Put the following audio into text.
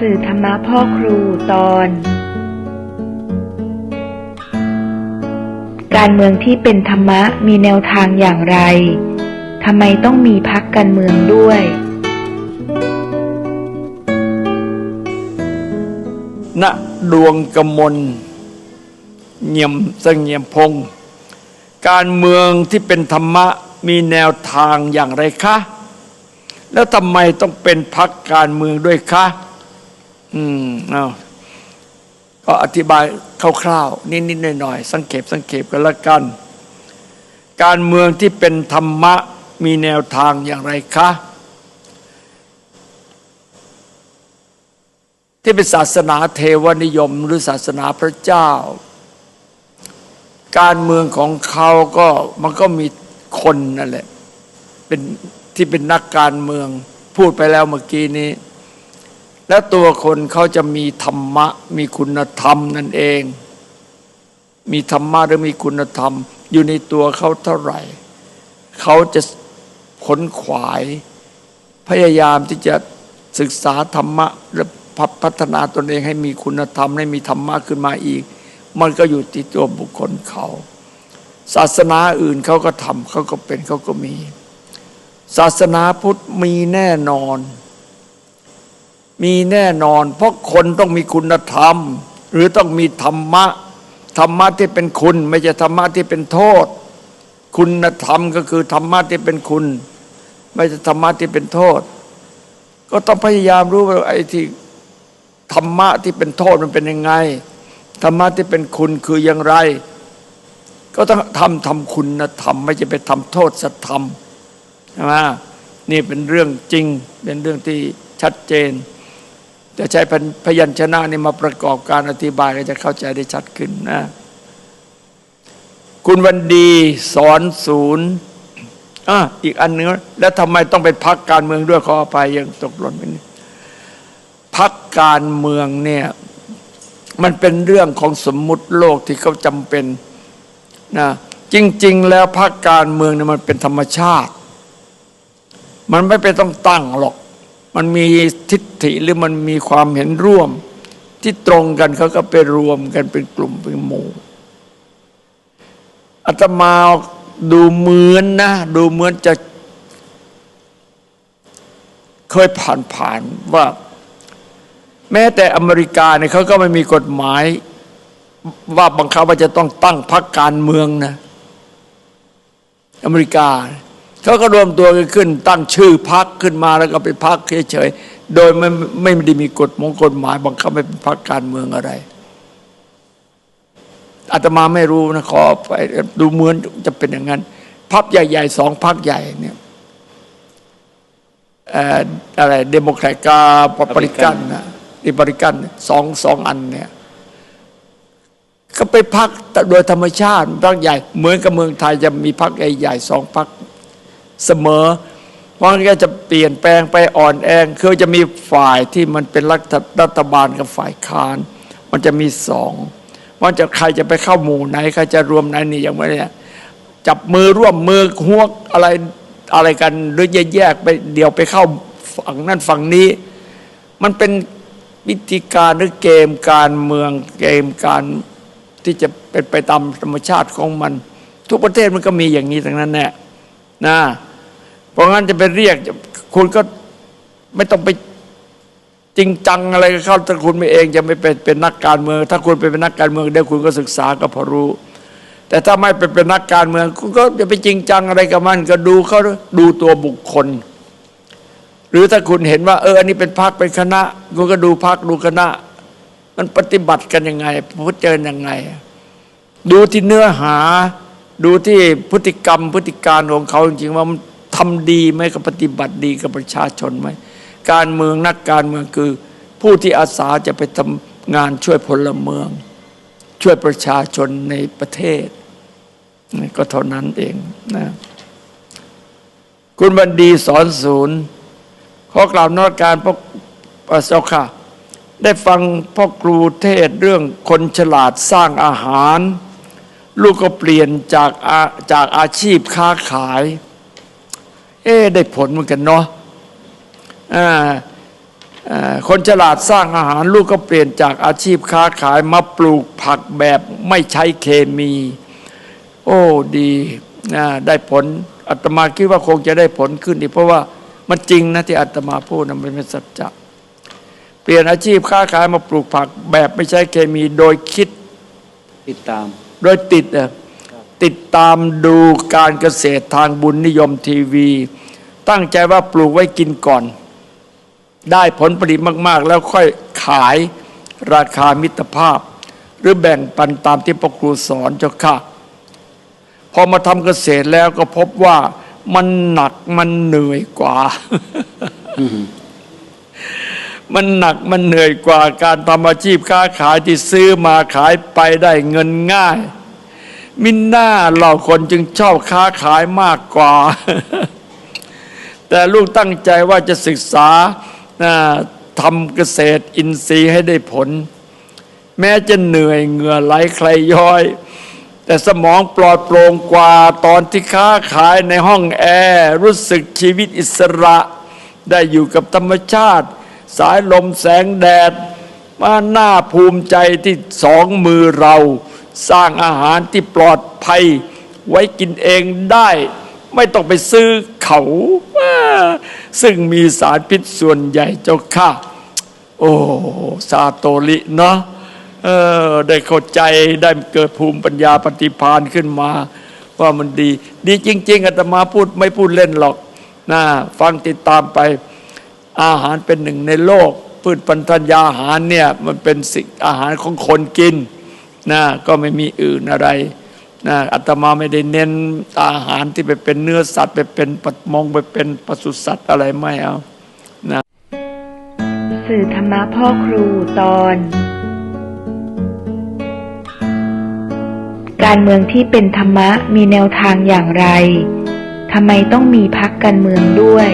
สื่อธรรมะพ่อครูตอน การเมืองที่เป็นธรรมะมีแนวทางอย่างไรทำไมต้องมีพักการเมืองด้วย ณ ดวงกมลเงียมเสงเงียมพง การเมืองที่เป็นธรรมะมีแนวทางอย่างไรคะ แล้วทำไมต้องเป็นพักการเมืองด้วยคะ อืมเอาก็อธิบายคร่าวๆนิดๆหน่อยๆสังเขปสังเขปกันละกัน การเมืองที่เป็นธรรมะมีแนวทางอย่างไรคะที่เป็นศาสนาเทวนิยมหรือศาสนาพระเจ้า การเมืองของเขาก็มันก็มีคนนั่นแหละเป็นที่เป็นนักการเมืองพูดไปแล้วเมื่อกี้นี้ แล้วตัวคนเขาจะมีธรรมะ มีคุณธรรมนั่นเอง มีธรรมะหรือมีคุณธรรม อยู่ในตัวเขาเท่าไหร่เขาจะขนขวาย พยายามที่จะศึกษาธรรมะและพัฒนาตนเองให้มีคุณธรรม ให้มีธรรมะขึ้นมาอีก มันก็อยู่ที่ตัวบุคคลเขา ศาสนาอื่นเขาก็ทำเขาก็เป็นเขาก็มี ศาสนาพุทธมีแน่นอน มีแน่นอน เพราะคนต้องมีคุณธรรม หรือต้องมีธรรมะ ธรรมะที่เป็นคุณ ไม่ใช่ธรรมะที่เป็นโทษ คุณธรรมก็คือธรรมะที่เป็นคุณ ไม่ใช่ธรรมะที่เป็นโทษ ก็ต้องพยายามรู้ว่าไอ้ที่ธรรมะที่เป็นโทษมันเป็นยังไงธรรมะที่เป็นคุณคืออย่างไร ก็ต้องทำทำคุณธรรม ไม่ใช่ไปทำโทษสัตธรรมใช่ไหมนี่เป็นเรื่องจริงเป็นเรื่องที่ชัดเจน จะใช้พยัญชนะนี่มาประกอบการอธิบายก็จะเข้าใจได้ชัดขึ้นนะ คุณวันดีสอนศูนย์อะอีกอันหนึงแล้วทำไมต้องเป็นพักการเมืองด้วยขออภัยยังตกหล่นไปนิดพักการเมืองเนี่ยมันเป็นเรื่องของสมมุติโลกที่เขาจำเป็นนะจริง ๆ แล้วพักการเมืองเนี่ยมันเป็นธรรมชาติ มันไม่ไปต้องตั้งหรอก มันมีทิฏฐิหรือมันมีความเห็นร่วม ที่ตรงกันเขาก็ไปรวมกันเป็นกลุ่มเป็นหมู่อาตมาดูเหมือนนะ ดูเหมือนจะ เคยผ่านผ่านๆว่า แม้แต่อเมริกาเนี่ยเขาก็ไม่มีกฎหมาย ว่าบังคับว่าจะต้องตั้งพรรคการเมืองนะ อเมริกาเเขาก็รวมตัวกันขึ้น ตั้งชื่อพรรคขึ้นมาแล้วก็เป็นพรรคเฉยๆโดยไม่ไม่ได้มีกฎมงกฎหมายบังคับให้เป็นพรรคการเมืองอะไรอาตมาไม่รู้นะขอไปดูเหมือนจะเป็นอย่างนั้นพักใหญ่ๆสองพักใหญ่เนี่ยเอ่ออะไรเดโมแครตกาปริกันนะริปริกันสองสองอันเนี่ยก็ไปพักโดยธรรมชาติพักใหญ่ เหมือนกับเมืองไทยจะมีพักใหญ่ๆสองพัก เสมอ เพราะงั้นก็จะเปลี่ยนแปลงไปอ่อนแองคือจะมีฝ่ายที่มันเป็นรัฐรัฐบาลกับฝ่ายค้าน มันจะมีสองว่าจะใครจะไปเข้าหมู่ไหนใครจะรวมไหนนี่อย่างไรเนี่ยจับมือร่วมมือหวกอะไรอะไรกันหรือแยกไปเดี๋ยวไปเข้าฝั่งนั่นฝั่งนี้ มันเป็นวิธีการหรือเกมการเมืองเกมการที่จะเป็นไปตามธรรมชาติของมัน ทุกประเทศมันก็มีอย่างนี้ทั้งนั้นแหละนะ เพราะงั้นจะไปเรียก คุณก็ไม่ต้องไปจริงจังอะไรกับเขาถ้าคุณไม่เองจะไม่เป็นเป็นนักการเมือง ถ้าคุณไปเป็นนักการเมืองเดี๋ยวคุณก็ศึกษาก็พอรู้ แต่ถ้าไม่เป็นเป็นนักการเมือง คุณก็จะไปจริงจังอะไรกับมัน ก็ดูเขาดูตัวบุคคล หรือถ้าคุณเห็นว่า เอออันนี้เป็นพรรคเป็นคณะ คุณก็ดูพรรคดูคณะ มันปฏิบัติกันยังไงพูดเจอยังไง ดูที่เนื้อหา ดูที่พฤติกรรมพฤติการของเขาจริงๆว่ามัน ทำดีไหมกับปฏิบัติดีกับประชาชนไหมการเมืองนักการเมืองคือ ผู้ที่อาสาจะไปทำงานช่วยพลเมือง ช่วยประชาชนในประเทศ ก็เท่านั้นเองนะคุณบันดีสอนศูนย์ขอกล่าวนอกการพวกเจ้าค่ะ ได้ฟังพ่อครูเทศเรื่องคนฉลาดสร้างอาหาร ลูกก็เปลี่ยนจากอาจากอาชีพค้าขาย เอ๊ะได้ผลเหมือนกันเนาะอ่าเอ่อคนฉลาดสร้างอาหารลูกก็เปลี่ยนจากอาชีพค้าขายมาปลูกผักแบบไม่ใช้เคมี โอ้ดีนะได้ผลอาตมาคิดว่าคงจะได้ผลขึ้นอีกเพราะว่ามันจริงนะที่อาตมาพูดนะมันเป็นสัจจะเปลี่ยนอาชีพค้าขายมาปลูกผักแบบไม่ใช้เคมีโดยคิดติดตาม โดยติดอะ ติดตามดูการเกษตรทางบุญนิยมทีวี ตั้งใจว่าปลูกไว้กินก่อน ได้ผลผลิตมาก ๆ แล้วค่อยขายราคามิตรภาพ หรือแบ่งปันตามที่พระครูสอนเจ้าค่ะพอมาทำเกษตรแล้วก็พบว่ามันหนักมันเหนื่อยกว่า มันหนักมันเหนื่อยกว่าการทำอาชีพค้าขายที่ซื้อมาขายไปได้เงินง่าย มิน่าเราคนจึงชอบค้าขายมากกว่า แต่ลูกตั้งใจว่าจะศึกษาทำเกษตรอินทรีย์ให้ได้ผล แม้จะเหนื่อยเหงื่อไหลใครย้อย แต่สมองปลอดโปร่งกว่าตอนที่ค้าขายในห้องแอร์รู้สึกชีวิตอิสระ ได้อยู่กับธรรมชาติ สายลมแสงแดด มาน่าภูมิใจที่สองมือเรา สร้างอาหารที่ปลอดภัย ไว้กินเองได้ ไม่ต้องไปซื้อเขาอ่าซึ่งมีสารพิษส่วนใหญ่เจ้าค่ะ โอ้ซาโตริเนาะเออได้เข้าใจได้เกิดภูมิปัญญาปฏิภาณขึ้นมา ว่ามันดี ดีจริง ๆอาตมาพูดไม่พูดเล่นหรอกนะฟังติดตามไป อาหารเป็นหนึ่งในโลก พืชพันธัญญาอาหารเนี่ย มันเป็นสิ่งอาหารของคนกิน นะก็ไม่มีอื่นอะไรนะอาตมาไม่ได้เน้นอาหารที่ไปเป็นเนื้อสัตว์ไปเป็นปัดมงไปเป็นปศุสัตว์อะไรไม่เอานะสื่อธรรมะพ่อครูตอน การเมืองที่เป็นธรรมะมีแนวทางอย่างไรทำไมต้องมีพักการเมืองด้วย